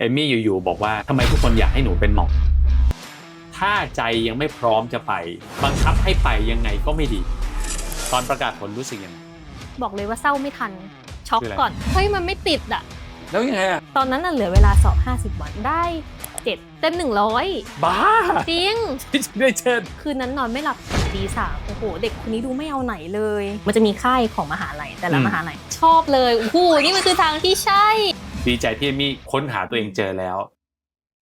เอมมี่อยู่ๆบอกว่าทำไมทุกคนอยากให้หนูเป็นหมอถ้าใจยังไม่พร้อมจะไป บังคับให้ไปยังไงก็ไม่ดี ตอนประกาศผลรู้สึกยังไง บอกเลยว่าเศร้าไม่ทัน ช็อกคืออะไร ก่อน เฮ้ย มันไม่ติดอะแล้วยังไงอะตอนนั้นน่ะเหลือเวลาสอบ 50 วันได้เจ็ดเต็ม 100 บ้าจริง ที่จะได้เชิญคืนนั้นนอนไม่หลับตีสามโอ้โห เด็กคนนี้ดูไม่เอาไหนเลย มันจะมีค่ายของมหาลัยแต่ละอืมมหาลัยชอบเลยโอ้โหนี่มันคือทางที่ใช่ ดีใจที่เอมี่ค้นหาตัวเองเจอแล้ว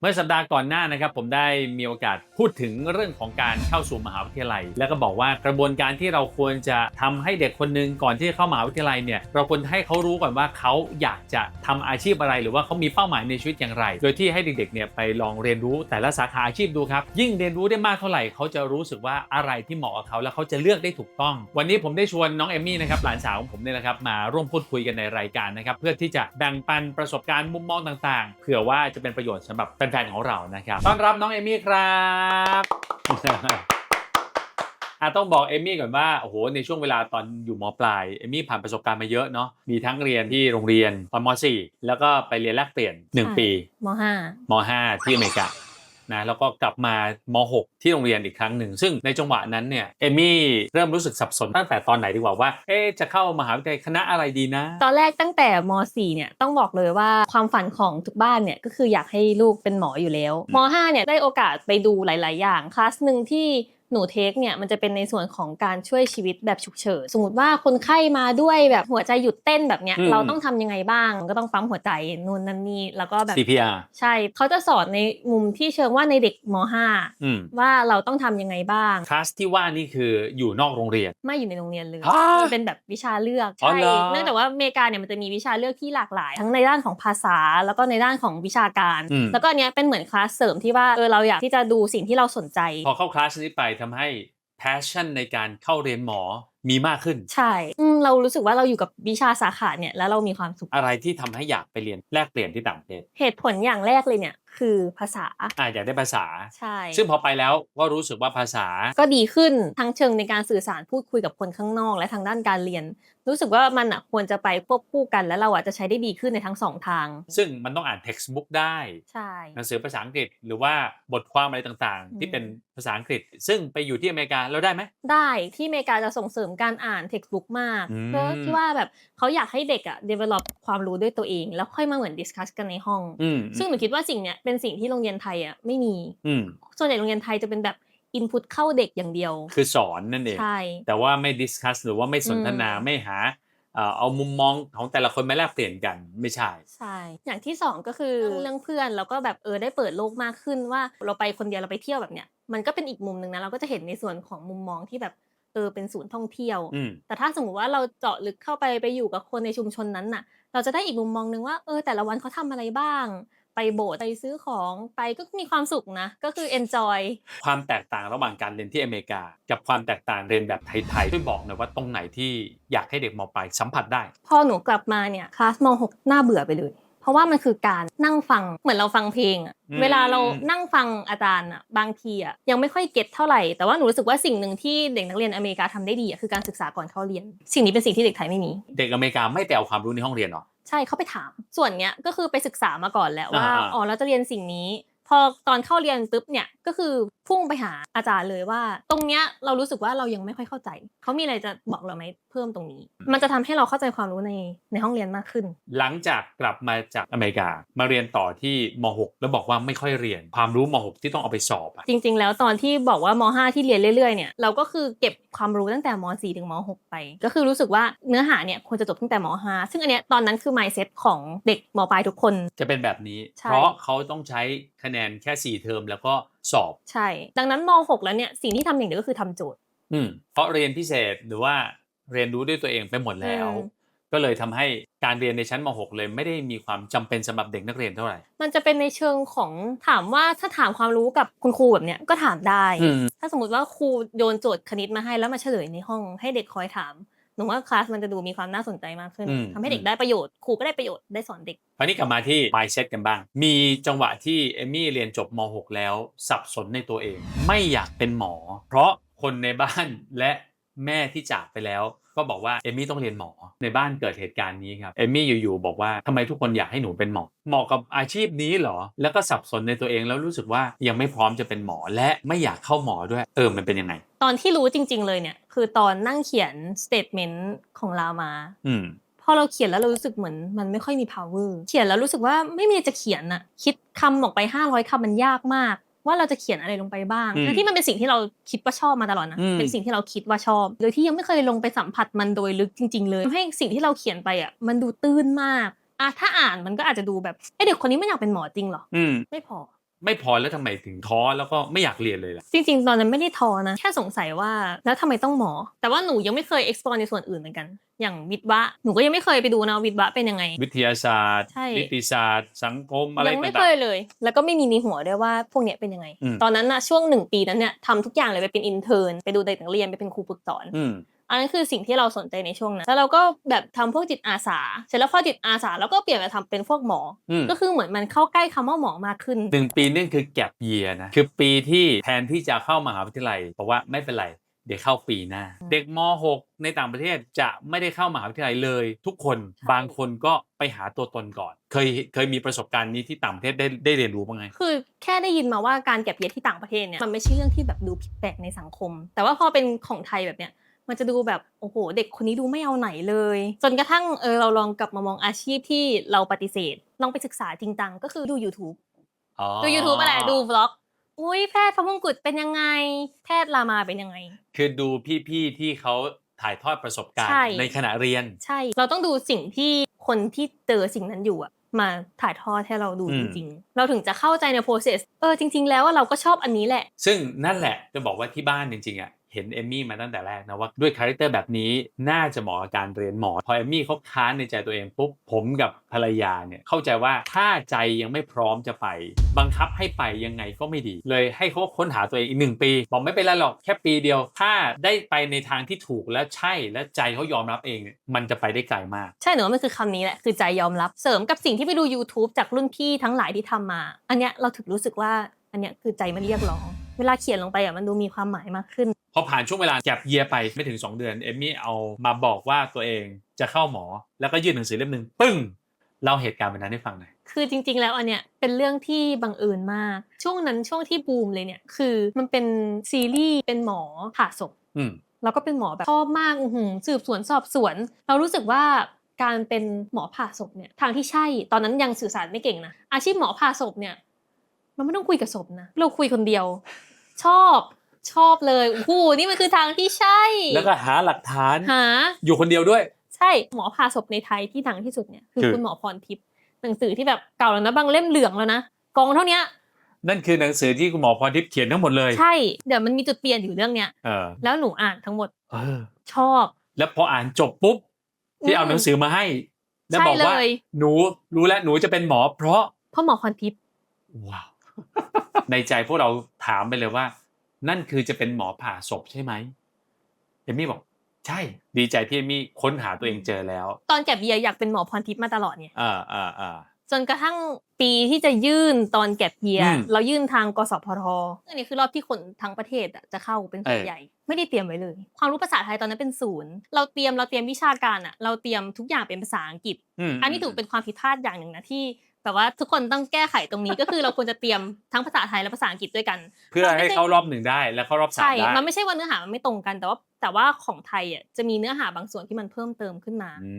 เมื่อสัปดาห์ก่อนหน้านะครับผมได้มีโอกาสพูดถึงเรื่องของการเข้าสู่มหาวิทยาลัย แล้วก็บอกว่ากระบวนการที่เราควรจะทำให้เด็กคนหนึ่งก่อนที่จะเข้ามหาวิทยาลัยเนี่ยเราควรให้เขารู้ก่อนว่าเขาอยากจะทำอาชีพอะไร หรือว่าเขามีเป้าหมายในชีวิตอย่างไร โดยที่ให้เด็กๆเนี่ยไปลองเรียนรู้แต่ละสาขาอาชีพดูครับ ยิ่งเรียนรู้ได้มากเท่าไหร่เขาจะรู้สึกว่าอะไรที่เหมาะกับเขาแล้วเขาจะเลือกได้ถูกต้อง วันนี้ผมได้ชวนน้องเอมี่นะครับหลานสาวของผมเนี่ยนะครับมาร่วมพูดคุยกันในรายการนะครับเพื่อที่จะแบ่งปันประสบการณ์มุมมองต่างๆเผื่อว่าจะเป็นประโยชน์สำหรับฟนๆของเรานะครับต้อนรับน้องเอมมี่ครับอะต้องบอกเอมมี่ก่อนว่าโอ้โหในช่วงเวลาตอนอยู่มปลายเอมมี่ผ่านประสบการณ์มาเยอะเนาะมีทั้งเรียนที่โรงเรียนตอนม .4 แล้วก็ไปเรียนแลกเปลี่ยนใช่1ปีมห้าม5 ที่อเมริกา นะแล้วก็กลับมาม 6 ที่โรงเรียนอีกครั้งหนึ่ง ซึ่งในจังหวะนั้นเนี่ยเอมี่เริ่มรู้สึกสับสนตั้งแต่ตอนไหนดีกว่าว่าเอ๊จะเข้ามหาวิทยาลัยคณะอะไรดีนะ ตอนแรกตั้งแต่ม .4 เนี่ยต้องบอกเลยว่าความฝันของทุกบ้านเนี่ยก็คืออยากให้ลูกเป็นหมออยู่แล้วม .5 เนี่ยได้โอกาสไปดูหลาย ๆ อย่างคลาสหนึ่งที่ หนูเทคเนี่ยมันจะเป็นในส่วนของการช่วยชีวิตแบบฉุกเฉินสมมติว่าคนไข้มาด้วยแบบหัวใจหยุดเต้นแบบเนี้ยอืมเราต้องทำยังไงบ้าง ก็ต้องปั๊มหัวใจนู่นนั่นนี่แล้วก็แบบ CPR ใช่เขาจะสอนในมุมที่เชิงว่าในเด็กมอืม .5 ว่าเราต้องทำยังไงบ้างคลาสที่ว่านี่คืออยู่นอกโรงเรียน ไม่อยู่ในโรงเรียนเลยฮะมันเป็นแบบวิชาเลือกอ๋อใช่เหรอเนื่องจากว่าอเมริกาเนี่ยมันจะมีวิชาเลือกที่หลากหลาย ทั้งในด้านของภาษาแล้วก็ในด้านของวิชาการอืมแล้วก็อันเนี้ยเป็นเหมือนคลาสเสริมที่ว่าเออเราอยากที่จะดูสิ่งที่เราสนใจ พอเข้าคลาสนี้ไปทำให้ passion ในการเข้าเรียนหมอมีมากขึ้น ใช่อืมเรารู้สึกว่าเราอยู่กับวิชาสาขาเนี่ยแล้วเรามีความสุข อะไรที่ทำให้อยากไปเรียนแลกเปลี่ยนที่ต่างประเทศเหตุผลอย่างแรกเลยเนี่ยคือภาษา อ่าอยากได้ภาษา ใช่ ซึ่งพอไปแล้วก็รู้สึกว่าภาษา ก็ดีขึ้นทั้งเชิงในการสื่อสารพูดคุยกับคนข้างนอก และทางด้านการเรียน รู้สึกว่ามันอะควรจะไปควบคู่กัน แล้วเราอะจะใช้ได้ดีขึ้นในทั้งสองทาง ซึ่งมันต้องอ่าน textbook ได้ ใช่ หนังสือภาษาอังกฤษหรือว่าบทความอะไรต่างอืๆมที่เป็นภาษาอังกฤษ ซึ่งไปอยู่ที่อเมริกาแล้วได้ไหมได้ที่อเมริกาจะส่งเสริมการอ่าน textbook มากอืมเพื่อที่ว่าแบบเขาอยากให้เด็กอะ develop ความรู้ด้วยตัวเอง แล้วค่อยมาเหมือน discuss กันในห้องอืมซึ่งหนูคิดว่าสิ่งเนี้ยเป็นสิ่งที่โรงเรียนไทยอะไม่มีอืมส่วนใหญ่โรงเรียนไทยจะเป็นแบบ input เข้าเด็กอย่างเดียว คือสอนนั่นเองใช่แต่ว่าไม่ discuss หรือว่าไม่สนทนาอืมไม่หาเอ่อเอามุมมองของแต่ละคนมาแลกเปลี่ยนกันไม่ใช่ ใช่ อย่างที่สองก็คือเรื่องเพื่อนแล้วก็แบบเออได้เปิดโลกมากขึ้นว่าเราไปคนเดียวเราไปเที่ยวแบบเนี้ยมันก็เป็นอีกมุมหนึ่งนะเราก็จะเห็นในส่วนของมุมมองที่แบบ เออเป็นศูนย์ท่องเที่ยวอืมแต่ถ้าสมมติว่าเราเจาะลึกเข้าไปไปอยู่กับคนในชุมชนนั้นน่ะ เราจะได้อีกมุมมองหนึงว่าเออแต่ละวันเขาทำอะไรบ้าง ไปโบสถ์ไปซื้อของไปก็มีความสุขนะ ก็คือ enjoy ความแตกต่างระหว่างการเรียนที่อเมริกา กับความแตกต่างเรียนแบบไทยๆช่วยบอกหน่อยว่าตรงไหนที่อยากให้เด็กมปลายสัมผัสได้ พอหนูกลับมาเนี่ยคลาสม .6 น่าเบื่อไปเลยเพ ราะว่ามันคือการนั่งฟังเหมือนเราฟังเพลงอะอืมเวลาเรานั่งฟังอาจารย์อะบางทีอะยังไม่ค่อยเก็ตเท่าไหร่แต่ว่าหนูรู้สึกว่าสิ่งหนึ่งที่เด็กนักเรียนอเมริกาทำได้ดีอะคือการศึกษาก่อนเข้าเรียน สิ่งนี้เป็นสิ่งที่เด็กไทยไม่มี เด็กอเมริกาไม่ไปเอาความรู้ในห้องเรียนหรอใช่เขาไปถามส่วนเนี้ยก็คือไปศึกษามาก่อนแล้วว่าอ่าๆอ๋อเราจะเรียนสิ่งนี้ พอตอนเข้าเรียนปุ๊บเนี่ยก็คือพุ่งไปหาอาจารย์เลยว่า ตรงเนี้ยเรารู้สึกว่าเรายังไม่ค่อยเข้าใจเขามีอะไรจะบอกเราไหมเพิ่มตรงนี้ มันจะทำให้เราเข้าใจความรู้ในในห้องเรียนมากขึ้น หลังจากกลับมาจากอเมริกามาเรียนต่อที่ม .6 แล้วบอกว่าไม่ค่อยเรียน ความรู้ม .6 ที่ต้องเอาไปสอบอะจริง ๆ แล้วตอนที่บอกว่าม .5 ที่เรียนเรื่อยๆเนี่ยเราก็คือเก็บความรู้ตั้งแต่ม .4 ถึงม .6 ไป ก็คือรู้สึกว่าเนื้อหาเนี่ยควรจะจบตั้งแต่ม .5 ซึ่งอันเนี้ยตอนนั้นคือ mindset ของเด็กมปลายทุกคน จะเป็นแบบนี้ใช่เพราะเขาต้องใช้คะแนนแค่ 4 เทอมแล้วก็สอบ ใช่ ดังนั้นม .6 แล้วเนี่ยสิ่งที่ทำอย่างเดียวก็คือทำโจทย์ อืมเพราะเรียนพิเศษหรือว่าเรียนรู้ด้วยตัวเองไปหมดแล้วอืมก็เลยทำให้การเรียนในชั้นม .6 เลยไม่ได้มีความจำเป็นสำหรับเด็กนักเรียนเท่าไหร่ มันจะเป็นในเชิงของถามว่าถ้าถามความรู้กับคุณครูแบบเนี้ยก็ถามได้อืมถ้าสมมติว่าครูโยนโจทย์คณิตมาให้แล้วมาเฉลยในห้องให้เด็กคอยถาม หนูว่าคลาสมันจะดูมีความน่าสนใจมากขึ้น อืม ทำให้เด็กได้ประโยชน์ ครูก็ได้ประโยชน์ได้สอนเด็ก คราวนี้กลับมาที่ mindset กันบ้าง มีจังหวะที่เอมมี่เรียนจบม .6 แล้ว สับสนในตัวเอง ไม่อยากเป็นหมอ เพราะคนในบ้านและแม่ที่จากไปแล้ว ก็บอกว่าเอมมี่ต้องเรียนหมอในบ้านเกิดเหตุการณ์นี้ครับเอมมี่อยู่ๆบอกว่าทำไมทุกคนอยากให้หนูเป็นหมอเหมาะกับอาชีพนี้เหรอ แล้วก็สับสนในตัวเองแล้วรู้สึกว่ายังไม่พร้อมจะเป็นหมอและไม่อยากเข้าหมอด้วย เออมันเป็นยังไง ตอนที่รู้จริง ๆ เลยเนี่ย คือตอนนั่งเขียน statement ของเรามา อืมพอเราเขียนแล้วเรารู้สึกเหมือนมันไม่ค่อยมี power เขียนแล้วรู้สึกว่าไม่มีจะเขียนอะคิดคำออกไป 500คำมันยากมาก ว่าเราจะเขียนอะไรลงไปบ้างอืมทั้งที่มันเป็นสิ่งที่เราคิดว่าชอบมาตลอดนะอืมเป็นสิ่งที่เราคิดว่าชอบ โดยที่ยังไม่เคยลงไปสัมผัสมันโดยลึกจริง ๆ เลยทำให้สิ่งที่เราเขียนไปอะมันดูตื้นมากอะถ้าอ่านมันก็อาจจะดูแบบเอ้เด็กคนนี้ไม่อยากเป็นหมอจริงเหรออืมไม่พอ ไม่พอแล้วทำไมถึงท้อแล้วก็ไม่อยากเรียนเลยล่ะจริงๆ ตอนนั้นไม่ได้ท้อนะ แค่สงสัยว่าแล้วทำไมต้องหมอ แต่ว่าหนูยังไม่เคย explore ในส่วนอื่นเหมือนกัน อย่างวิทย์วะหนูก็ยังไม่เคยไปดูนะวิทย์วะเป็นยังไง วิทยาศาสตร์ใช่นิติศาสตร์ สังคมอะไรยังไม่ต่าเคงยเลย แล้วก็ไม่มีในหัวด้วยว่าพวกเนี้ยเป็นยังไงอืมตอนนั้นนะช่วงหนึ่งปีนั้นเนี่ยทำทุกอย่างเลยไปเป็นอินเทอร์นไปดูเด็กนักเรียนไปเป็นครูฝึกสอนๆ อืมอันนั้นคือสิ่งที่เราสนใจในช่วงนั้น แล้วเราก็แบบทำพวกจิตอาสา เสร็จแล้วพอจิตอาสาเราก็เปลี่ยนมาทำเป็นพวกหมออมก็คือเหมือนมันเข้าใกล้คำว่าหมอมากขึ้นหนึ่งปีนี่คือแก p เยียนะ คือปีที่แทนที่จะเข้ามหาวิทยาลัยบอกว่าไม่เป็นไรเดี๋ยวเข้าปีหน้า เด็กม .6 ในต่างประเทศจะไม่ได้เข้ามหาวิทยาลัยเลย ทุกคนใช่บางคนก็ไปหาตัวตนก่อน เคยเคยมีประสบการณ์นี้ที่ต่างประเทศได้ได้เรียนรู้บ้างไง คือแค่ได้ยินมาว่าการเก็บเยียที่ต่างประเทศเนี่ยมันไม่ใช่เรื่องที่แบบดูผิดแปลกในสังคม แต่ว่าพอเป็นของไทยแบบเนี้ย มันจะดูแบบโอ้โห เด็กคนนี้ดูไม่เอาไหนเลย จนกระทั่งเออเราลองกลับมามองอาชีพที่เราปฏิเสธ ลองไปศึกษาจริงจังก็คือดู YouTube อ๋อดู YouTube อะไรดูบล็อกอุ้ยแพทย์พระมงกุฎเป็นยังไง แพทย์รามาเป็นยังไง คือดูพี่ๆที่เขาถ่ายทอดประสบการณ์ใช่ในขณะเรียน ใช่ เราต้องดูสิ่งที่คนที่เจอสิ่งนั้นอยู่อะมาถ่ายทอดให้เราดูอืจมริงๆ เราถึงจะเข้าใจใน process เออจริง ๆ แล้วว่าเราก็ชอบอันนี้แหละ ซึ่งนั่นแหละจะบอกว่าที่บ้านจริงๆอะ เห็นเอมมี่มาตั้งแต่แรกนะว่าด้วยคาแรคเตอร์แบบนี้น่าจะเหมาะกับการเรียนหมอ พอเอมมี่เขาค้านในใจตัวเองปุ๊บผมกับภรรยาเนี่ยเข้าใจว่าถ้าใจยังไม่พร้อมจะไป บังคับให้ไปยังไงก็ไม่ดี เลยให้เขาค้นหาตัวเองอีกหนึ่งปี บอกไม่เป็นไรหรอกแค่ปีเดียว ถ้าได้ไปในทางที่ถูกและใช่และใจเขายอมรับเอง มันจะไปได้ไกลมาก ใช่หนูว่ามันคือคำนี้แหละคือใจยอมรับเสริมกับสิ่งที่ไปดู YouTube จากรุ่นพี่ทั้งหลายที่ทำมา อันเนี้ยเราถึงรู้สึกว่าอันเนี้ยคือใจมันเรียกร้อง เวลาเขียนลงไปอะมันดูมีความหมายมากขึ้น พอผ่านช่วงเวลาแก็บเยียไปไม่ถึง 2 เดือน เอมมี่เอามาบอกว่าตัวเองจะเข้าหมอ แล้วก็ยื่นหนังสือเล่มหนึ่งปึ้งเล่าเหตุการณ์วันนั้นให้ฟังหน่อย คือจริง ๆ แล้วอันเนี้ยเป็นเรื่องที่บังเอิญมาก ช่วงนั้นช่วงที่บูมเลยเนี่ยคือมันเป็นซีรีส์เป็นหมอผ่าศพอืมเราก็เป็นหมอแบบชอบมากอื้อหือสืบสวนสอบสวน เรารู้สึกว่าการเป็นหมอผ่าศพเนี่ยทางที่ใช่ตอนนั้นยังสื่อสารไม่เก่งนะอาชีพหมอผ่าศพเนี่ยมันไม่ต้องคุยกับศพนะเราคุยคนเดียว ชอบชอบเลยโอ้โหนี่มันคือทางที่ใช่ แล้วก็หาหลักฐานหาอยู่คนเดียวด้วย ใช่หมอผ่าศพในไทยที่ดังที่สุดเนี่ยคือคือคุณหมอพรทิพย์หนังสือที่แบบเก่าแล้วนะบางเล่มเหลืองแล้วนะกองเท่าเนี้ยนั่นคือหนังสือที่คุณหมอพรทิพย์เขียนทั้งหมดเลย ใช่ เดี๋ยวมันมีจุดเปลี่ยนอยู่เรื่องเนี้ยเออแล้วหนูอ่านทั้งหมดเออชอบ แล้วพออ่านจบปุ๊บที่เอาหนังสือมาให้ แล้วบอกว่าใช่เลยหนูรู้แล้วหนูจะเป็นหมอเพราะเพราะหมอพรทิพย์ว้าว ในใจพวกเราถามไปเลยว่า นั่นคือจะเป็นหมอผ่าศพใช่ไหมเอมมี่บอก ใช่ ดีใจที่เอมมี่ค้นหาตัวเองเจอแล้ว ตอนแก็บเบียร์อยากเป็นหมอพรทิพย์มาตลอดเนี่ยอ่าอ่าอ่าจนกระทั่งปีที่จะยื่นตอนแก็บเยียอืมเรายื่นทางกสพทอันนี้คือรอบที่คนทั้งประเทศอะจะเข้าเป็นส่วนเออใหญ่ ไม่ได้เตรียมไว้เลย ความรู้ภาษาไทยตอนนั้นเป็นศูนย์เราเตรียมเราเตรียมวิชาการอะเราเตรียมทุกอย่างเป็นภาษาอังกฤษมอันนี้ถือเป็นความผิดพลาดอย่างหนึ่งนะที่ แบบว่าทุกคนต้องแก้ไขตรงนี้ก็คือเราควรจะเตรียมทั้งภาษาไทยและภาษาอังกฤษด้วยกัน เพื่อให้เข้ารอบหนึ่งได้แล้วเข้ารอบสามใช่ได้มันไม่ใช่ว่าเนื้อหามันไม่ตรงกัน แต่ว่าแต่ว่าของไทยอะจะมีเนื้อหาบางส่วนที่มันเพิ่มเติมขึ้นมาอื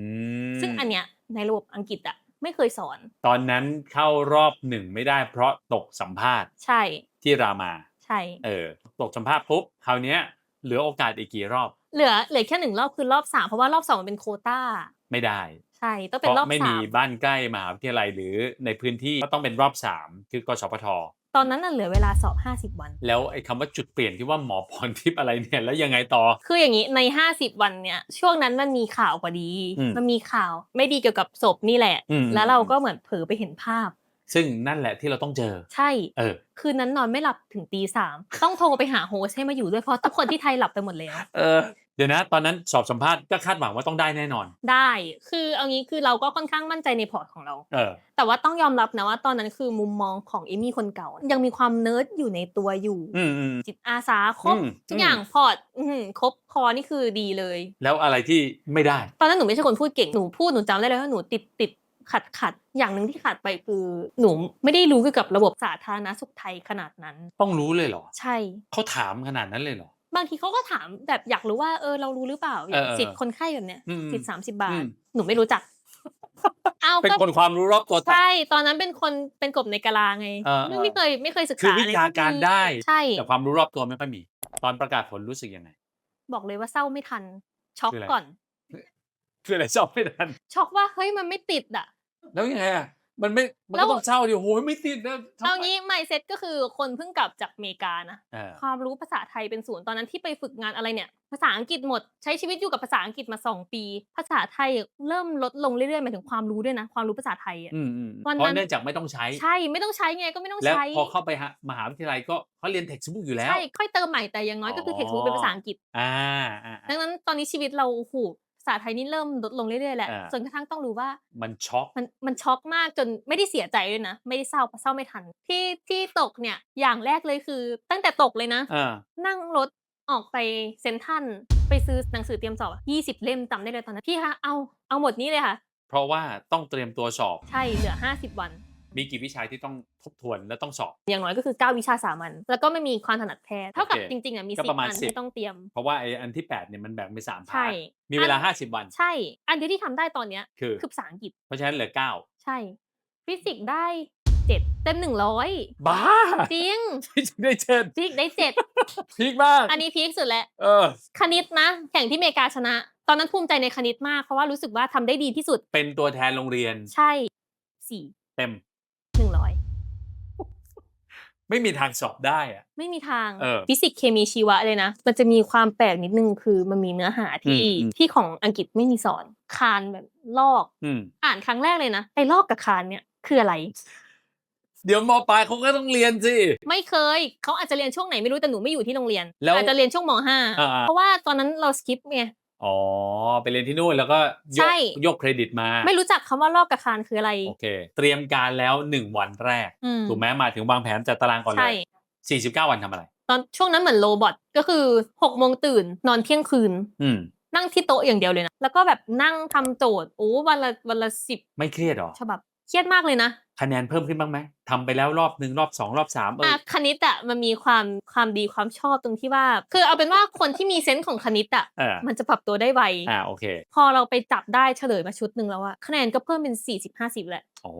มซึ่งอันเนี้ยในระบบอังกฤษอะไม่เคยสอน ตอนนั้นเข้ารอบหนึ่งไม่ได้เพราะตกสัมภาษณ์ ใช่ที่รามา ใช่ เออ ตกสัมภาษณ์ปุ๊บคราวเนี้ยเหลือโอกาสอีกกี่รอบ เหลือเหลือแค่หนึ่งรอบคือรอบสามเพราะว่ารอบสองมันเป็นโควต้า ไม่ได้ ใช่ต้องเพเป็นรอราะบไม่สามีมบ้านใกล้มหาวิทยาลัยหรือในพื้นที่ก็ต้องเป็นรอบสามคือกสพทตอนนั้นน่ะเหลือเวลาสอบ 50 วัน แล้วไอ้คำว่าจุดเปลี่ยนที่ว่าหมอพรทิพย์อะไรเนี่ยแล้วยังไงต่อ คืออย่างนี้ใน 50 วันเนี่ยช่วงนั้นมันมีข่าวพอดีอืมมันมีข่าวไม่ดีเกี่ยวกับศพนี่แหละอืมแล้วเราก็เหมือนเผลอไปเห็นภาพ ซึ่งนั่นแหละที่เราต้องเจอ ใช่ เออ คืนนั้นนอนไม่หลับถึงตีสามต้องโทรไปหาโฮสต์ให้มาอยู่ด้วยเพราะทุกคนที่ไทยหลับไปหมดแล้ว เออเดี๋ยวนะ ตอนนั้นสอบสัมภาษณ์ก็คาดหวังว่าต้องได้แน่นอน ได้คือเอางี้คือเราก็ค่อนข้างมั่นใจในพอร์ตของเราเออแต่ว่าต้องยอมรับนะว่าตอนนั้นคือมุมมองของเอมี่คนเก่า ยังมีความเนิร์ดอยู่ในตัวอยู่อืมอืมจิตอาสาครบอืมทุกอย่างพอร์ตอื้อหือครบคอนี่คือดีเลย แล้วอะไรที่ไม่ได้ ตอนนั้นหนูไม่ใช่คนพูดเก่งหนูพูดหนูจำได้เลยว่าหนูติดติดขัดขัดอย่างหนึ่งที่ขัดไปคือหนูไม่ได้รู้เกี่ยวกับระบบสาธารณสุขไทยขนาดนั้น ต้องรู้เลยเหรอ ใช่เขาถามขนาดนั้นเลยเหรอ บางทีเขาก็ถามแบบอยากรู้ว่าเออเรารู้หรือเปล่าอย่างเออเออสิทธิ์คนไข้แบบเนี้ยอืม สิทธิ์สามสิบบาอืทมหนูไม่รู้จัก เอาเป็นก็คนความรู้รอบตัว ใช่ตอนนั้นเป็นคนเป็นกบในกะลาไงเออเออ ไม่เคยไม่เคยศึกคือษาวิอะไรชาการได้ ใช่ แต่ความรู้รอบตัวไม่ค่อยมี ตอนประกาศผลรู้สึกยังไง บอกเลยว่าเศร้าไม่ทัน ช็อกคืออะไร ก่อน คืออะไรชอบไม่ทันช็อกว่าเฮ้ยมันไม่ติดอะ แล้วยังไงอะ มันไม่มันแล้ก็วต้องเศร้าดิโอ้โหไม่ติดนะทำไมเอางี้ไมเซ็ตก็คือคนเพิ่งกลับจากอเมริกานะเออความรู้ภาษาไทยเป็นศูนย์ตอนนั้นที่ไปฝึกงานอะไรเนี่ย ภาษาอังกฤษหมดใช้ชีวิตอยู่กับภาษาอังกฤษมาสองปี ภาษาไทยเริ่มลดลงเรื่อยๆหมายถึงความรู้ด้วยนะ ความรู้ภาษาไทยอะอืมอืมวันเพราะนั้นเนื่องจากไม่ต้องใช้ใช่ไม่ต้องใช้ไงก็ไม่ต้องแล้วใช้พอเข้าไปฮะมหาวิทยาลัยก็เขาเรียนเท็กซ์บุ๊กอยู่แล้วใช่ค่อยเติมใหม่แต่อย่างน้อยก็คืออ๋อเทคซ์บุ๊กเป็นภาษาอังกฤษอ่าอ่าดังนั้นตอนนี้ชีวิตเราโอ้โห ภาษาไทยนี่เริ่มลดลงเรื่อยๆแหละอ่า จนกระทั่งต้องรู้ว่า มันช็อก มันมันช็อกมากจนไม่ได้เสียใจด้วยนะ ไม่ได้เศร้าเพราะเศร้าไม่ทัน ที่ที่ตกเนี่ยอย่างแรกเลยคือ ตั้งแต่ตกเลยนะ อ่า นั่งรถออกไปเซนทรันไปซื้อหนังสือเตรียมสอบยี่สิบเล่มจำได้เลยตอนนั้นพี่คะเอาเอาหมดนี้เลยค่ะ เพราะว่าต้องเตรียมตัวสอบ ใช่เหลือห้าสิบวัน มีกี่วิชาที่ต้องทบทวนและต้องสอบ อย่างน้อยก็คือ 9 วิชาสามัญแล้วก็ไม่มีความถนัดแพทย์เท่ากับโอเคจริงๆอะมีก็สิปบระมาณอัน10 ที่ต้องเตรียม เพราะว่าไอ้อันที่ 8เนี่ยมันแบ่งเป็นสามพาใช่ ร์ทมีเวลาอัน50 วัน ใช่ อันเดียวที่ทำได้ตอนเนี้ยคือ คือภาษาอังกฤษเพราะฉะนั้นเหลือ9ใช่ ฟิสิกส์ได้เจ็ดเต็มหนึ่งร้อยบ้าจริงที่จะได้เชิญฟิสิกส์ได้เจ็ดพีคมากอันนี้พีคสุดแล้ว เออ คณิตนะแข่งที่อเมริกาชนะ ตอนนั้นภูมิใจในคณิตมากเพราะว่ารู้สึกว่าทำได้ดีที่สุดเป็นตัวแทนโรงเรียนใช่สี่เต็มหนึ่งร้อย ไม่มีทางสอบได้อะ ไม่มีทางเออฟิสิกส์เคมีชีวะเลยนะ มันจะมีความแปลกนิดนึงคือมันมีเนื้อหาที่อืมอืม ที่ของอังกฤษไม่มีสอนคานแบบลอก อืม อ่านครั้งแรกเลยนะไอ้ลอกกับคานเนี่ยคืออะไร เดี๋ยวมปลายเขาก็ต้องเรียนสิ ไม่เคยเขาอาจจะเรียนช่วงไหนไม่รู้แต่หนูไม่อยู่ที่โรงเรียนแล้วอาจจะเรียนช่วงมห้าอ่าๆเพราะว่าตอนนั้นเราสกิปไง อ๋อ ไปเรียนที่นู่นแล้วก็ยใช่กยกเครดิตมา ไม่รู้จักคำว่าลอกกับคานคืออะไร โอเค เตรียมการแล้ว 1 วันแรก อืมถูกไหมมาถึงวางแผนจัดตารางก่อนเลใช่ ย 49 วันทำอะไร ตอนช่วงนั้นเหมือนโรบอทก็คือหกโมงตื่นนอนเที่ยงคืน อืม นั่งที่โต๊ะอย่างเดียวเลยนะ แล้วก็แบบนั่งทำโจทย์โอ้วันละวันละสิบไม่เครียดหรอ ฉบับ เครียดมากเลยนะ คะแนนเพิ่มขึ้นบ้างไหมทำไปแล้วรอบหนึ่งรอบสองรอบสามเออะอคณิตอะมันมีความความดีความชอบตรงที่ว่า คือเอาเป็นว่าคนที่มีเซนส์ของคณิตอะเออมันจะปรับตัวได้ไวอ่าโอเค พอเราไปจับได้เฉลยมาชุดหนึ่งแล้วอะคะแนนก็เพิ่มเป็นสี่สิบห้าสิบแหละอ๋อ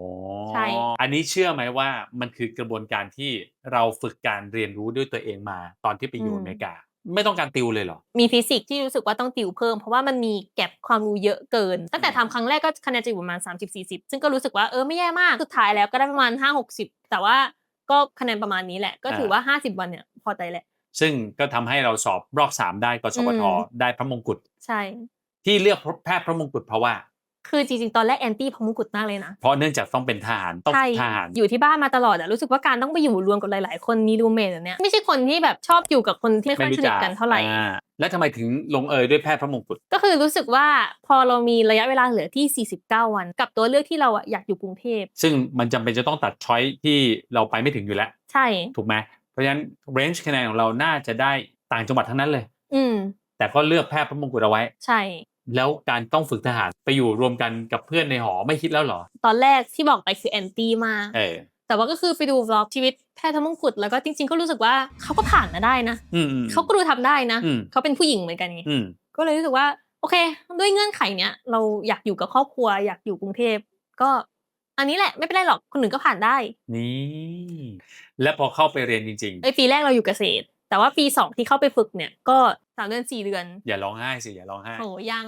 ใช่อันนี้เชื่อไหมว่ามันคือกระบวนการที่เราฝึกการเรียนรู้ด้วยตัวเองมาตอนที่ไปอยู่อเมริกา ไม่ต้องการติวเลยเหรอ มีฟิสิกส์ที่รู้สึกว่าต้องติวเพิ่ม เพราะว่ามันมีแก็บความรู้เยอะเกิน ตั้งแต่ทำครั้งแรกก็คะแนนจะอยู่ประมาณ 30-40 ซึ่งก็รู้สึกว่าเออไม่แย่มาก สุดท้ายแล้วก็ได้ประมาณ 5-60 แต่ว่าก็คะแนนประมาณนี้แหละ ก็ถือว่า 50 วันเนี่ยพอใจแหละ ซึ่งก็ทำให้เราสอบรอบสามได้กสปทอืมได้พระมงกุฎ ใช่ ที่เลือกแพทย์พระมงกุฎเพราะว่า คือจริงๆ ตอนแรกแอนตี้พระมงกุฎมากเลยนะ เพราะเนื่องจากต้องเป็นทหารต้องใช่ทหารอยู่ที่บ้านมาตลอดอะรู้สึกว่าการต้องไปอยู่รวมกับหลาย ๆ คนมีรูเมทแบบเนี้ยไม่ใช่คนที่แบบชอบอยู่กับคนที่ไม่ค่อยสนิทกันเท่าไหร่ อ่แล้วทำไมถึงลงเอยด้วยแพทย์พระมงกุฎก็คือรู้สึกว่าพอเรามีระยะเวลาเหลือที่ 49 วัน กับตัวเลือกที่เราอะอยากอยู่กรุงเทพซึ่งมันจำเป็นจะต้องตัดช้อยที่เราไปไม่ถึงอยู่แล้ว ใช่ ถูกไหมเพราะฉะนั้นเรนจ์คะแนนของเราน่าจะได้ต่างจังหวัดทั้งนั้นเลย อืมแต่ก็เลือกแพทย์พระมงกุฎเอาไว้ ใช่ แล้วการต้องฝึกทหารไปอยู่รวมกันกับเพื่อนในหอไม่คิดแล้วเหรอ ตอนแรกที่บอกไปคือแอนตี้มากเออแต่ว่าก็คือไปดูวล็อกชีวิตแพทย์ทมงกุฎแล้วก็จริง ๆ ก็รู้สึกว่าเขาก็ผ่านมาได้นะอืมอืมเขาก็ดูทำได้นะอืมเขาเป็นผู้หญิงเหมือนกันไงอืมก็เลยรู้สึกว่า โอเค ด้วยเงื่อนไขเนี้ยเราอยากอยู่กับครอบครัว อยากอยู่กรุงเทพก็อันนี้แหละไม่เป็นไรหรอกคนอื่นก็ผ่านได้ นี่ และพอเข้าไปเรียนจริงไอปีแรกเราอยู่เกษตร แต่ว่าปีสองที่เข้าไปฝึกเนี่ย ก็สามเดือนสี่เดือนๆอย่าร้องไห้สิอย่าร้องไห้โหยัง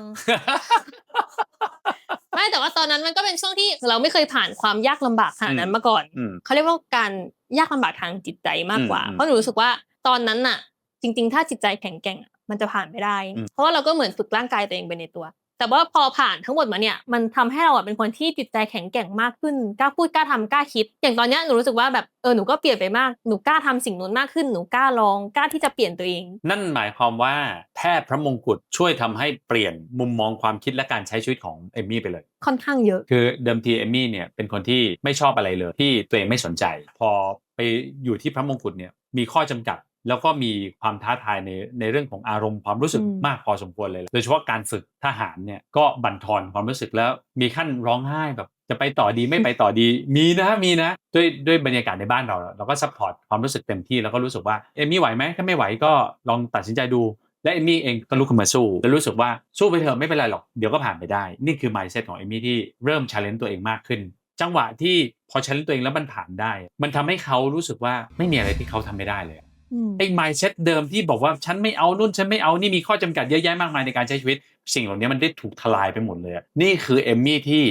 ไม่แต่ว่าตอนนั้นมันก็เป็นช่วงที่เราไม่เคยผ่านความยากลำบากขนาดนั้นมาก่อนอืมเขาเรียกว่าการยากลำบากทางจิตใจมากกว่าอืมเพราะหนูรู้สึกว่าตอนนั้นน่ะ จริง ๆ ถ้าจิตใจแข็งแกร่งอะมันจะผ่านไปได้อืมเพราะว่าเราก็เหมือนฝึกร่างกายตัวเองไปในตัว แต่ว่าพอผ่านทั้งหมดมาเนี่ยมันทำให้เราอะเป็นคนที่จิตใจแข็งแกร่งมากขึ้นกล้าพูดกล้าทำกล้าคิด อย่างตอนเนี้ยหนูรู้สึกว่าแบบเออหนูก็เปลี่ยนไปมากหนูกล้าทำสิ่งนู้นมากขึ้นหนูกล้าลองกล้าที่จะเปลี่ยนตัวเอง นั่นหมายความว่าแพทย์พระมงกุฎช่วยทำให้เปลี่ยนมุมมองความคิดและการใช้ชีวิตของเอมมี่ไปเลย ค่อนข้างเยอะ คือเดิมทีเอมมี่เนี่ยเป็นคนที่ไม่ชอบอะไรเลยที่ตัวเองไม่สนใจ พอไปอยู่ที่พระมงกุฎเนี่ยมีข้อจำกัด แล้วก็มีความท้าทายในในเรื่องของอารมณ์ความรู้สึกอืมมากพอสมควรเลย โดยเฉพาะการฝึกทหารเนี่ยก็บั่นทอนความรู้สึกแล้วมีขั้นร้องไห้แบบจะไปต่อดีไม่ไปต่อดีมีนะมีนะ ด้วยด้วยบรรยากาศในบ้านเรา เราก็ซัพพอร์ตความรู้สึกเต็มที่แล้วก็รู้สึกว่าเอมมี่ไหวไหมถ้าไม่ไหวก็ลองตัดสินใจดู และเอมมี่เองก็ลุกขึ้นมาสู้ แล้วรู้สึกว่าสู้ไปเถอะไม่เป็นไรหรอกเดี๋ยวก็ผ่านไปได้ นี่คือ mindset ของเอมมี่ที่เริ่ม challenge ตัวเองมากขึ้น จังหวะที่พอ challenge ตัวเองแล้วมันผ่านได้ มันทำให้เขารู้สึกว่าไม่มีอะไรที่เขาทำไม่ได้เลยอืม ไอ้ mindset เดิมที่บอกว่าฉันไม่เอานู่นฉันไม่เอานี่มีข้อจำกัดเยอะแยะมากมายในการใช้ชีวิต สิ่งเหล่านี้มันได้ถูกทลายไปหมดเลยอะนี่คือเอมมี่ที่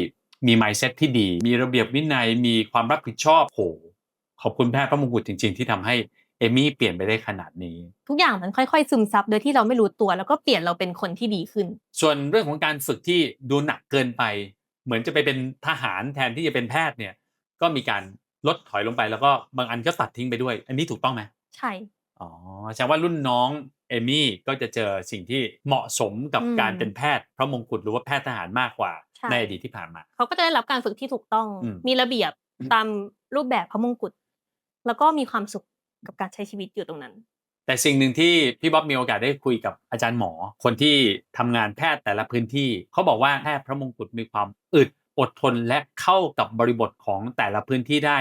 มี mindset ที่ดี มีระเบียบวินัยมีความรับผิดชอบโหขอบคุณแพทย์พระมงกุฎจริง ๆ ที่ทำให้เอมมี่เปลี่ยนไปได้ขนาดนี้ ทุกอย่างมันค่อยๆ ซึมซับโดยที่เราไม่รู้ตัว แล้วก็เปลี่ยนเราเป็นคนที่ดีขึ้น ส่วนเรื่องของการฝึกที่ดูหนักเกินไป เหมือนจะไปเป็นทหารแทนที่จะเป็นแพทย์เนี่ย ก็มีการลดถอยลงไปแล้วก็บางอันก็ตัดทิ้งไปด้วย อันนี้ถูกต้องไหม ใช่ อ๋อแสดงว่ารุ่นน้องเอมี่ก็จะเจอสิ่งที่เหมาะสมกับอืม การเป็นแพทย์พระมงกุฎหรือว่าแพทย์ทหารมากกว่าใช่ในอดีตที่ผ่านมา เขาก็จะได้รับการฝึกที่ถูกต้อง อืม มีระเบียบตามรูปแบบพระมงกุฎแล้วก็มีความสุขกับการใช้ชีวิตอยู่ตรงนั้น แต่สิ่งหนึ่งที่พี่บ๊อบมีโอกาสได้คุยกับอาจารย์หมอ คนที่ทำงานแพทย์แต่ละพื้นที่ เขาบอกว่าแพทย์พระมงกุฎมีความอึด อดทนและเข้ากับบริบทของแต่ละพื้นที่ได้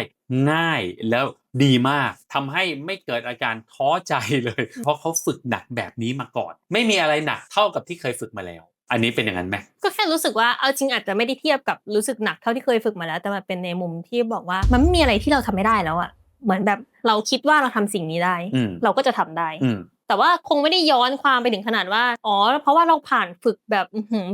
ง่ายแล้วดีมากทำให้ไม่เกิดอาการท้อใจเลย เพราะเขาฝึกหนักแบบนี้มาก่อน ไม่มีอะไรหนักเท่ากับที่เคยฝึกมาแล้ว อันนี้เป็นอย่างนั้นไหมก็แค่รู้สึกว่าเอาจริงอาจจะไม่ได้เทียบกับรู้สึกหนักเท่าที่เคยฝึกมาแล้ว แต่มันเป็นในมุมที่บอกว่ามันไม่มีอะไรที่เราทำไม่ได้แล้วอะเหมือนแบบเราคิดว่าเราทำสิ่งนี้ได้อืมเราก็จะทำได้อืม แต่ว่าคงไม่ได้ย้อนความไปถึงขนาดว่า อ๋อ เพราะว่าเราผ่านฝึกแบบ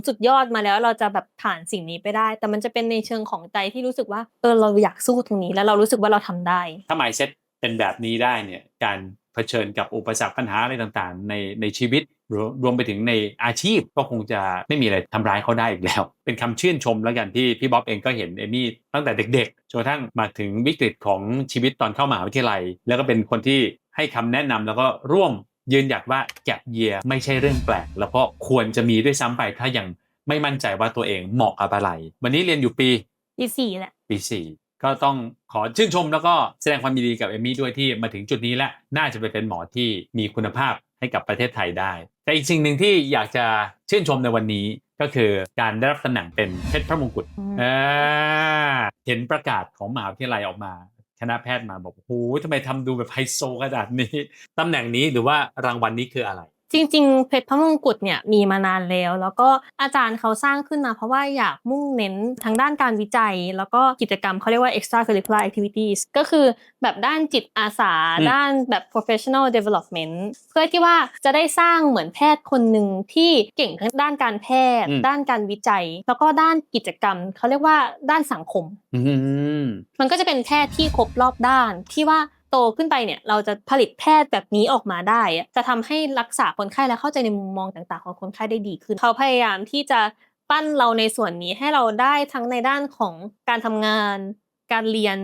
สุดยอดมาแล้วเราจะแบบผ่านสิ่งนี้ไปได้ แต่มันจะเป็นในเชิงของใจที่รู้สึกว่า เออ เราอยากสู้ตรงนี้แล้วเรารู้สึกว่าเราทำได้ ถ้า mindset เป็นแบบนี้ได้เนี่ย การเผชิญกับอุปสรรคปัญหาอะไรต่างๆ ในในชีวิตรวมไปถึงในอาชีพก็คงจะไม่มีอะไรทำร้ายเขาได้อีกแล้ว เป็นคำชื่นชมแล้วกันที่พี่บ๊อบเองก็เห็นเอมี่ตั้งแต่เด็กๆจนกระทั่งมาถึงวิกฤตของชีวิตตอนเข้ามหาวิทยาลัย แล้วก็เป็นคนที่ให้คำแนะนำแล้วก็ร่วม ยืนหยัดว่าแกบเยียไม่ใช่เรื่องแปลก แล้วก็ควรจะมีด้วยซ้ำไปถ้ายังไม่มั่นใจว่าตัวเองเหมาะกับอะไร วันนี้เรียนอยู่ปีปีสี่แหละปีสี่ก็ต้องขอชื่นชมแล้วก็แสดงความยินดีกับเอมมี่ด้วยที่มาถึงจุดนี้และน่าจะไปเป็นหมอที่มีคุณภาพให้กับประเทศไทยได้ แต่อีกสิ่งหนึ่งที่อยากจะชื่นชมในวันนี้ก็คือการได้รับตำแหน่งเป็นเพชรพระมงกุฎอืมอ่าเห็นประกาศของมหาวิทยาลัยออกมา คณะแพทย์มาบอกโอ้โหทำไมทำดูแบบไฮโซขนาดนี้ตำแหน่งนี้หรือว่ารางวัลนี้คืออะไร จริงๆ เพชรพระมงกุฎเนี่ยมีมานานแล้ว แล้วก็อาจารย์เขาสร้างขึ้นมาเพราะว่าอยากมุ่งเน้นทางด้านการวิจัย แล้วก็กิจกรรมเขาเรียกว่า extracurricular activities ก็คือแบบด้านจิตอาสาอืมด้านแบบ professional development เพื่อที่ว่าจะได้สร้างเหมือนแพทย์คนหนึ่งที่เก่งทั้งด้านการแพทย์ ด้านการวิจัย แล้วก็ด้านกิจกรรมเขาเรียกว่าด้านสังคมอืมมันก็จะเป็นแพทย์ที่ครบรอบด้านที่ว่าโตขึ้นไปเนี่ยเราจะผลิตแพทย์แบบนี้ออกมาได้อะจะทำให้รักษาคนไข้และเข้าใจในมุมมองต่าง ๆ ของคนไข้ได้ดีขึ้น เขาพยายามที่จะปั้นเราในส่วนนี้ให้เราได้ทั้งในด้านของการทำงาน การเรียน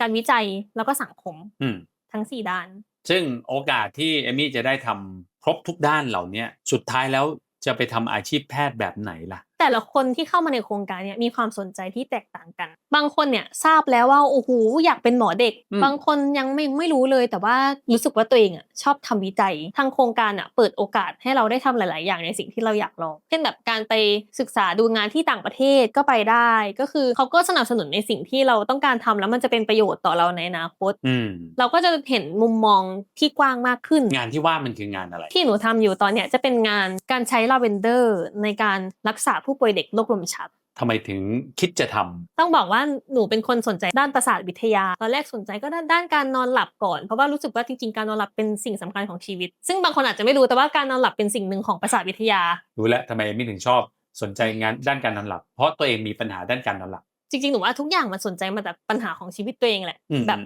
การวิจัยแล้วก็สังคมอืมทั้งสี่ด้าน ซึ่งโอกาสที่เอมี่จะได้ทำครบทุกด้านเหล่าเนี้ยสุดท้ายแล้วจะไปทำอาชีพแพทย์แบบไหนล่ะ แต่ละคนที่เข้ามาในโครงการเนี่ยมีความสนใจที่แตกต่างกัน บางคนเนี่ยทราบแล้วว่าโอ้โหอยากเป็นหมอเด็กอืมบางคนยังไม่ไม่รู้เลย แต่ว่ารู้สึกว่าตัวเองอะชอบทำวิจัยทางโครงการอะเปิดโอกาสให้เราได้ทำหลาย ๆ อย่างในสิ่งที่เราอยากลอง เช่นแบบการไปศึกษาดูงานที่ต่างประเทศก็ไปได้ ก็คือเขาก็สนับสนุนในสิ่งที่เราต้องการทำแล้วมันจะเป็นประโยชน์ต่อเราในอนาคตอืมเราก็จะเห็นมุมมองที่กว้างมากขึ้น งานที่ว่ามันคืองานอะไร ที่หนูทำอยู่ตอนเนี้ยจะเป็นงานการใช้ลาเวนเดอร์ในการรักษาผู้ป่วยเด็กโรคลมชักทำไมถึงคิดจะทำต้องบอกว่าหนูเป็นคนสนใจด้านประสาทวิทยา ตอนแรกสนใจก็ด้านด้านการนอนหลับก่อน เพราะว่ารู้สึกว่าจริงๆ การนอนหลับเป็นสิ่งสำคัญของชีวิต ซึ่งบางคนอาจจะไม่รู้แต่ว่าการนอนหลับเป็นสิ่งหนึ่งของประสาทวิทยา รู้แล้วทำไมเอมี่ถึงชอบสนใจงานด้านการนอนหลับ เพราะตัวเองมีปัญหาด้านการนอนหลับ จริงๆ หนูว่าทุกอย่างมันสนใจมาจากปัญหาของชีวิตตัวเองแหละอืมแบบ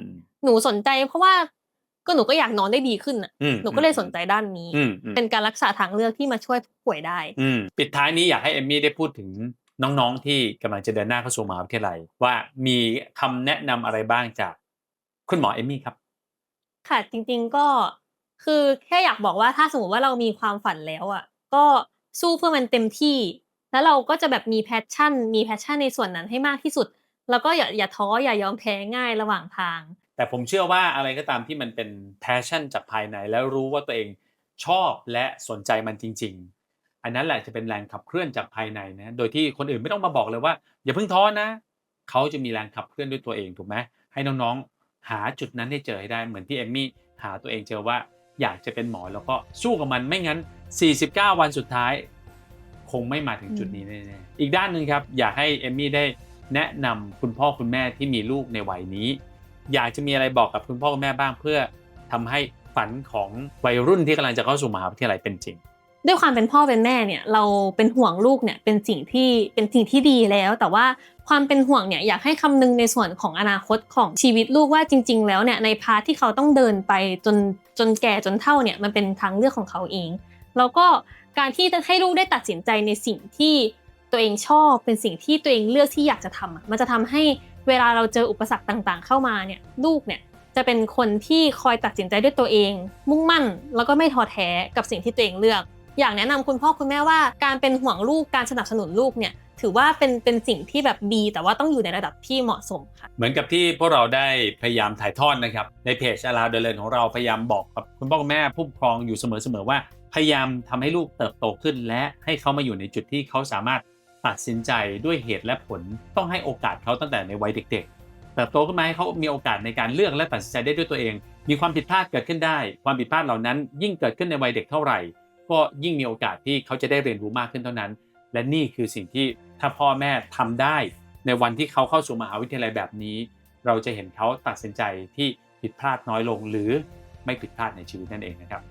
หนูสนใจเพราะว่า ก็หนูก็อยากนอนได้ดีขึ้นอะอืมหนูก็เลยสนใจด้านนี้อืมอืมเป็นการรักษาทางเลือกที่มาช่วยผู้ป่วยได้อืมปิดท้ายนี้อยากให้เอมมี่ได้พูดถึงน้องๆ ที่กำลังจะเดินหน้าเข้าสู่มหาวิทยาลัย ว่ามีคำแนะนำอะไรบ้างจากคุณหมอเอมมี่ครับ ค่ะจริง ๆก็คือแค่อยากบอกว่าถ้าสมมติว่าเรามีความฝันแล้วอะ ก็สู้เพื่อมันเต็มที่ แล้วเราก็จะแบบมีแพชชั่น มีแพชชั่นในส่วนนั้นให้มากที่สุด แล้วก็อย่าอย่าท้ออย่ายอมแพ้ง่ายระหว่างทาง แต่ผมเชื่อว่าอะไรก็ตามที่มันเป็นแพชชั่นจากภายใน แล้วรู้ว่าตัวเองชอบและสนใจมันจริง ๆ อันนั้นแหละจะเป็นแรงขับเคลื่อนจากภายในนะโดยที่คนอื่นไม่ต้องมาบอกเลยว่า อย่าเพิ่งท้อนะ เขาจะมีแรงขับเคลื่อนด้วยตัวเองถูกไหมให้น้องๆ หาจุดนั้นให้เจอให้ได้เหมือนที่เอมมี่หาตัวเองเจอว่าอยากจะเป็นหมอแล้วก็สู้กับมันไม่งั้น 49 วันสุดท้าย คงไม่มาถึงจุดนี้แน่ๆอีกด้านหนึ่งครับอยากให้เอมมี่ได้แนะนำคุณพ่อคุณแม่ที่มีลูกในวัยนี้ อยากจะมีอะไรบอกกับคุณพ่อคุณแม่บ้างเพื่อทำให้ฝันของวัยรุ่นที่กำลังจะเข้าสู่มหาวิทยาลัยเป็นจริง ด้วยความเป็นพ่อเป็นแม่เนี่ยเราเป็นห่วงลูกเนี่ยเป็นสิ่งที่เป็นสิ่งที่ดีแล้ว แต่ว่าความเป็นห่วงเนี่ยอยากให้คำนึงในส่วนของอนาคตของชีวิตลูกว่าจริง ๆ แล้วเนี่ยในพาร์ทที่เขาต้องเดินไปจนจนแก่จนเฒ่าเนี่ยมันเป็นทางเลือกของเขาเอง แล้วก็การที่จะให้ลูกได้ตัดสินใจในสิ่งที่ตัวเองชอบเป็นสิ่งที่ตัวเองเลือกที่อยากจะทำมันจะทำให้ เวลาเราเจออุปสรรคต่างๆ เข้ามาเนี่ยลูกเนี่ยจะเป็นคนที่คอยตัดสินใจด้วยตัวเอง มุ่งมั่นแล้วก็ไม่ท้อแท้กับสิ่งที่ตัวเองเลือก อยากแนะนำคุณพ่อคุณแม่ว่า การเป็นห่วงลูกการสนับสนุนลูกเนี่ยถือว่าเป็นเป็นสิ่งที่แบบดี แต่ว่าต้องอยู่ในระดับที่เหมาะสมค่ะ เหมือนกับที่พวกเราได้พยายามถ่ายทอดนะครับ ในเพจอาราเดลนของเราพยายามบอกกับคุณพ่อคุณแม่ผู้ปกครองอยู่เสมอๆว่า พยายามทำให้ลูกเติบโตขึ้น และให้เขามาอยู่ในจุดที่เขาสามารถ ตัดสินใจด้วยเหตุและผลต้องให้โอกาสเขาตั้งแต่ในวัยเด็กๆเติบโตขึ้นมาให้เขามีโอกาสในการเลือกและตัดสินใจได้ด้วยตัวเอง มีความผิดพลาดเกิดขึ้นได้ ความผิดพลาดเหล่านั้น ยิ่งเกิดขึ้นในวัยเด็กเท่าไหร่ ก็ยิ่งมีโอกาสที่เขาจะได้เรียนรู้มากขึ้นเท่านั้น และนี่คือสิ่งที่ถ้าพ่อแม่ทำได้ ในวันที่เขาเข้าสู่มหาวิทยาลัยแบบนี้ เราจะเห็นเขาตัดสินใจที่ผิดพลาดน้อยลงหรือไม่ผิดพลาดในชีวิตนั่นเองนะครับ